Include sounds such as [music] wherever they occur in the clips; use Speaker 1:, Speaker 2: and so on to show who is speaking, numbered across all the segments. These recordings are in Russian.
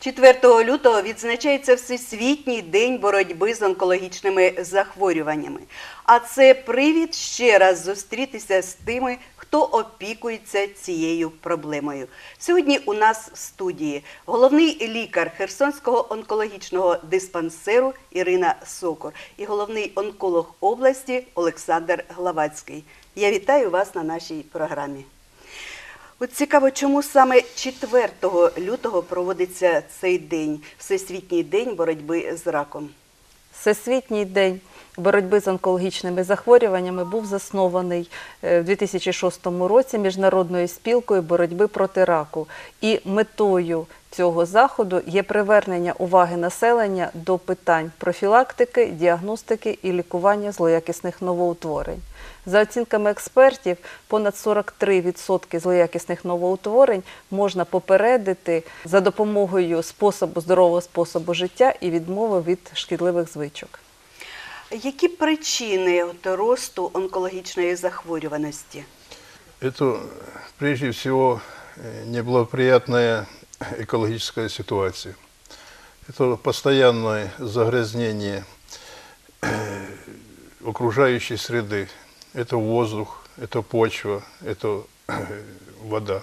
Speaker 1: 4 лютого відзначається Всесвітній день боротьби з онкологічними захворюваннями. А це привід ще раз зустрітися з тими, хто опікується цією проблемою. Сьогодні у нас в студії головний лікар Херсонського онкологічного диспансеру Ірина Сокор і головний онколог області Олександр Главацький. Я вітаю вас на нашій програмі. От цікаво, чому саме 4 лютого проводиться цей день, Всесвітній день боротьби з раком.
Speaker 2: Всесвітній день боротьби з онкологічними захворюваннями був заснований е, в 2006 році міжнародною спілкою боротьби проти раку. І метою цього заходу є привернення уваги населення до питань профілактики, діагностики і лікування злоякісних новоутворень. За оцінками експертів, понад 43% злоякісних новоутворень можна попередити за допомогою способу здорового способу життя і відмови від шкідливих звичок.
Speaker 1: Які причини от, росту онкологічної захворюваності?
Speaker 3: Это прежде всего э, неблагоприятная экологическая ситуация. Это постоянное загрязнение э, окружающей среды. Это воздух, это почва, это э, вода.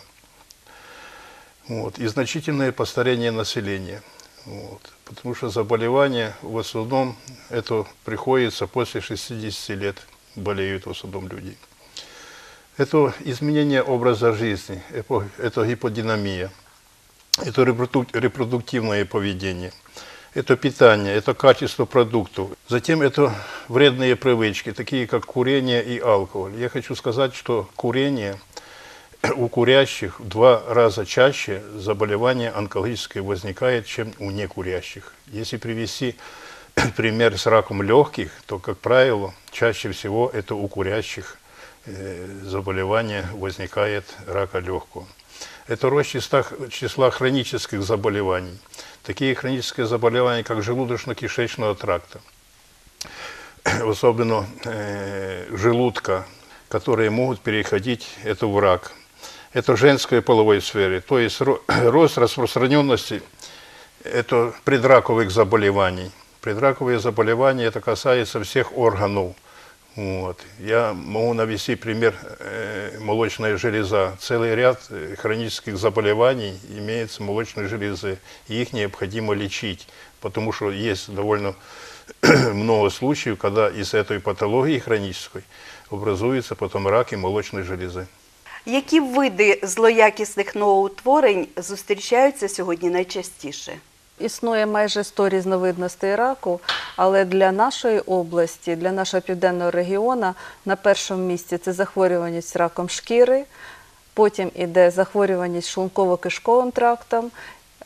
Speaker 3: Вот. И значительное постарение населения. вот. Потому что заболевания в основном это приходится после 60 лет, болеют в основном люди. Это изменение образа жизни, это гиподинамия, это репродук- репродуктивное поведение, это питание, это качество продуктов. Затем это вредные привычки, такие как курение и алкоголь. Я хочу сказать, что курение у курящих в два раза чаще заболевание онкологическое возникает, чем у некурящих. Если привести [coughs] пример с раком легких, то, как правило, чаще всего это у курящих э, заболевание возникает рака легкого. Это рост числа, хронических заболеваний. Такие хронические заболевания, как желудочно-кишечного тракта, [coughs] особенно э, желудка, которые могут переходить это в рак. Это женской половой сфере, то есть ро- [clears throat] рост распространенности это предраковых заболеваний. Предраковые заболевания это касается всех органов. Вот. Я могу навести пример э, молочная железа. Целый ряд э, хронических заболеваний имеется молочной железы, и их необходимо лечить, потому что есть довольно [clears throat] много случаев, когда из этой патологии хронической образуется потом раки молочной железы.
Speaker 1: Які види злоякісних новоутворень зустрічаються сьогодні найчастіше?
Speaker 2: Існує майже 100 різновидностей раку, але для нашої області, для нашого південного регіону на першому місці це захворюваність раком шкіри, потім іде захворюваність шлунково-кишковим трактом,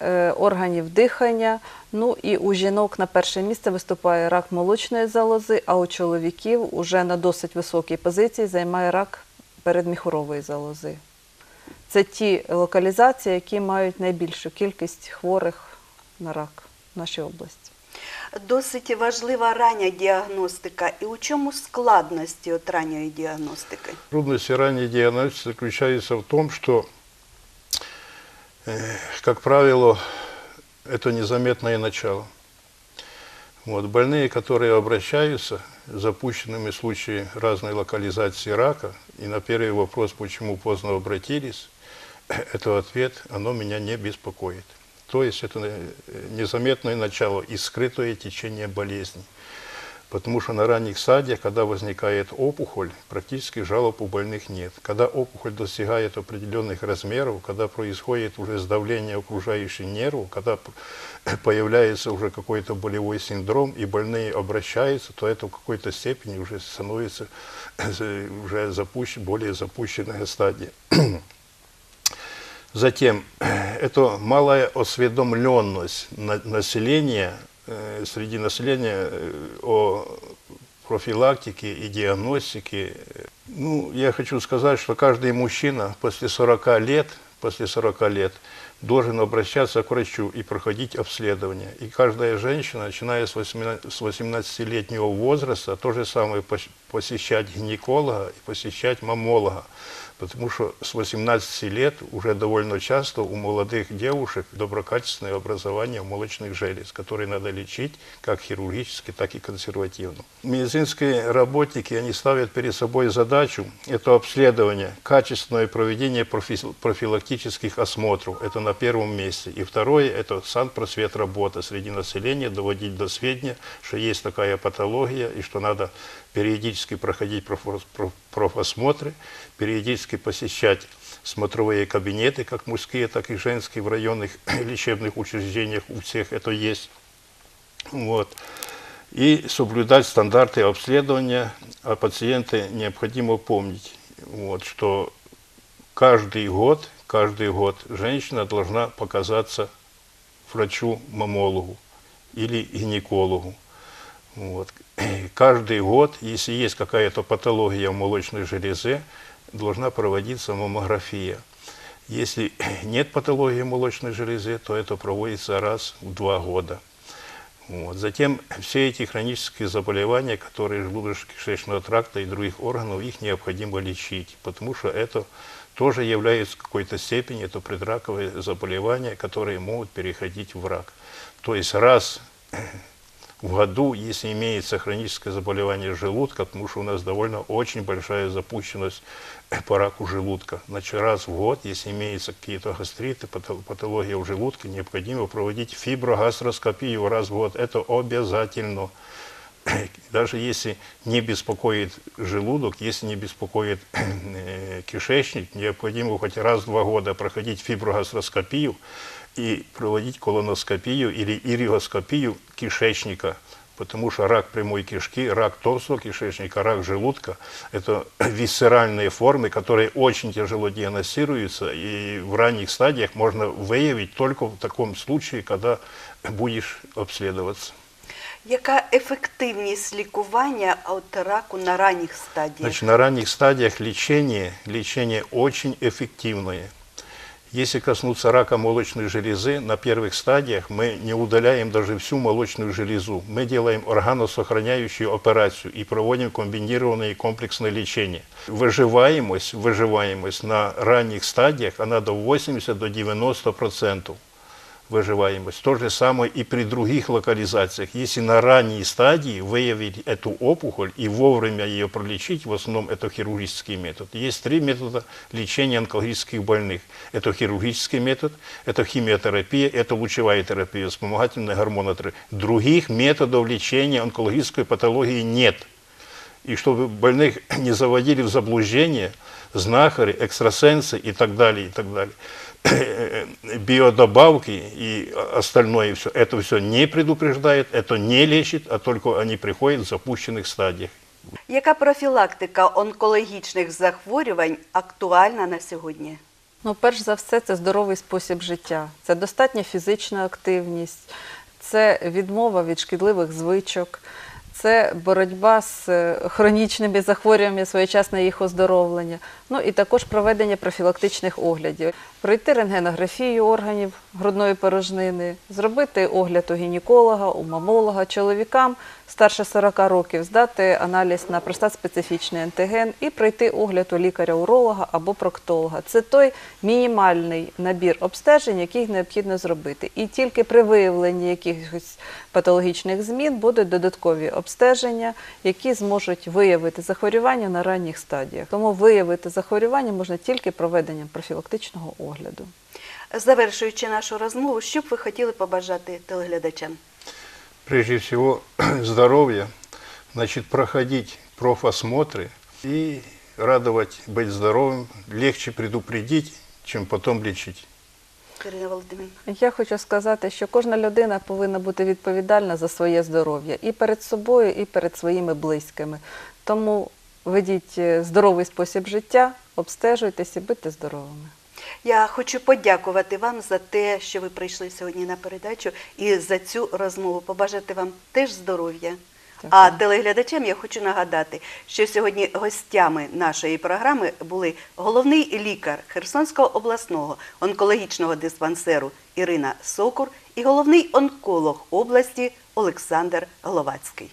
Speaker 2: е, органів дихання. Ну і у жінок на перше місце виступає рак молочної залози, а у чоловіків уже на досить високій позиції займає рак передміхурової залози. Це ті локалізації, які мають найбільшу кількість хворих на рак в нашій області.
Speaker 1: Досить важлива рання діагностика. І у чому складності от ранньої діагностики?
Speaker 3: Трудности ранней диагностики заключается в том, что, э, как правило, это незаметное начало. Вот, больные, которые обращаются запущенными случаями разной локализации рака, и на первый вопрос, почему поздно обратились, [clears throat] это ответ, оно меня не беспокоит. То есть это э, незаметное начало и скрытое течение болезни. Потому что на ранних стадиях, когда возникает опухоль, практически жалоб у больных нет. Когда опухоль достигает определенных размеров, когда происходит уже сдавление окружающих нервов, когда [coughs] появляется уже какой-то болевой синдром, и больные обращаются, то это в какой-то степени уже становится [coughs] уже запущен, более запущенная стадия. [coughs] Затем, это малая осведомленность на- населения, среди населения э, о профилактике и диагностике. Ну, я хочу сказать, что каждый мужчина после 40 лет, после 40 лет должен обращаться к врачу и проходить обследование. И каждая женщина, начиная с 18 с 18-летнего возраста, то же самое посещать гинеколога и посещать мамолога. Потому что с 18 лет уже довольно часто у молодых девушек доброкачественное образование молочных желез, которые надо лечить как хирургически, так и консервативно. Медицинские работники, они ставят перед собой задачу, это обследование, качественное проведение профи- профилактических осмотров, это на первом месте. И второе, это санпросвет работа среди населения, доводить до сведения, что есть такая патология и что надо периодически проходить проф- проф- профосмотры, периодически посещать смотровые кабинеты, как мужские, так и женские в районных [coughs] лечебных учреждениях, у всех это есть. Вот. И соблюдать стандарты обследования, а пациенты необходимо помнить, вот, что каждый год, каждый год женщина должна показаться врачу-мамологу или гинекологу. Вот. [clears throat] Каждый год, если есть какая-то патология в молочной железе, должна проводиться маммография. Если [clears throat] нет патологии молочной железы, то это проводится раз в два года. Вот. Затем все эти хронические заболевания, которые желудочно-кишечного тракта и других органов, их необходимо лечить, потому что это тоже является в какой-то степени, это предраковые заболевания, которые могут переходить в рак. То есть раз [clears throat] в году, если имеется хроническое заболевание желудка, потому что у нас довольно очень большая запущенность [coughs] по раку желудка. Значит, раз в год, если имеются какие-то гастриты, пато- патология в желудке, необходимо проводить фиброгастроскопию раз в год. Это обязательно. [coughs] Даже если не беспокоит желудок, если не беспокоит [coughs] э, кишечник, необходимо хоть раз в два года проходить фиброгастроскопию и проводить колоноскопию или ириоскопию кишечника. Потому что рак прямой кишки, рак толстого кишечника, рак желудка – это [clears throat] висцеральные формы, которые очень тяжело диагностируются, и в ранних стадиях можно выявить только в таком случае, когда будешь обследоваться.
Speaker 1: Яка ефективність лікування от раку на ранніх стадіях?
Speaker 3: Значит, на ранних стадиях лечение, лечение очень эффективное. Если коснуться рака молочной железы, на первых стадиях мы не удаляем даже всю молочную железу. Мы делаем органосохраняющую операцию и проводим комбинированное и комплексное лечение. Выживаемость, выживаемость на ранних стадиях, она до 80 до 90 процентов Выживаемость. То же самое и при других локализациях. Если на ранней стадии выявить эту опухоль и вовремя ее пролечить, в основном это хирургический метод. Есть три метода лечения онкологических больных. Это хирургический метод, это химиотерапия, это лучевая терапия, вспомогательная гормонотерапия. Других методов лечения онкологической патологии нет. И чтобы больных не заводили в заблуждение, знахари, экстрасенсы и так далее, и так далее, [coughs] биодобавки и остальное все, это все не предупреждает, это не лечит, а только они приходят в запущенных стадиях.
Speaker 1: Яка профілактика онкологічних захворювань актуальна на сьогодні?
Speaker 2: Ну, перш за все, це здоровий спосіб життя, це достатня фізична активність, це відмова від шкідливих звичок, це боротьба з е, хронічними захворюваннями, своєчасне їх оздоровлення. Ну і також проведення профілактичних оглядів, пройти рентгенографію органів грудної порожнини, зробити огляд у гінеколога, у мамолога, чоловікам старше 40 років, здати аналіз на простат-специфічний антиген і пройти огляд у лікаря-уролога або проктолога. Це той мінімальний набір обстежень, який необхідно зробити. І тільки при виявленні якихось патологічних змін будуть додаткові обстеження, які зможуть виявити захворювання на ранніх стадіях. Тому виявити захворювання можна тільки проведенням профілактичного огляду.
Speaker 1: Завершуючи нашу розмову, що б ви хотіли побажати телеглядачам?
Speaker 3: Прежде всего, [clears throat] здоровья, значит, проходить профосмотры и радовать быть здоровым. Легче предупредить, чем потом лечить.
Speaker 1: Ірина Володимирівна.
Speaker 2: Я хочу сказати, що кожна людина повинна бути відповідальна за своє здоров'я і перед собою, і перед своїми близькими. Тому ведіть е, здоровий спосіб життя, обстежуйтесь і будьте здоровими.
Speaker 1: Я хочу подякувати вам за те, що ви прийшли сьогодні на передачу і за цю розмову. Побажати вам теж здоров'я, А телеглядачам я хочу нагадати, що сьогодні гостями нашої програми були головний лікар Херсонського обласного онкологічного диспансеру Ірина Сокур і головний онколог області Олександр Гловацький.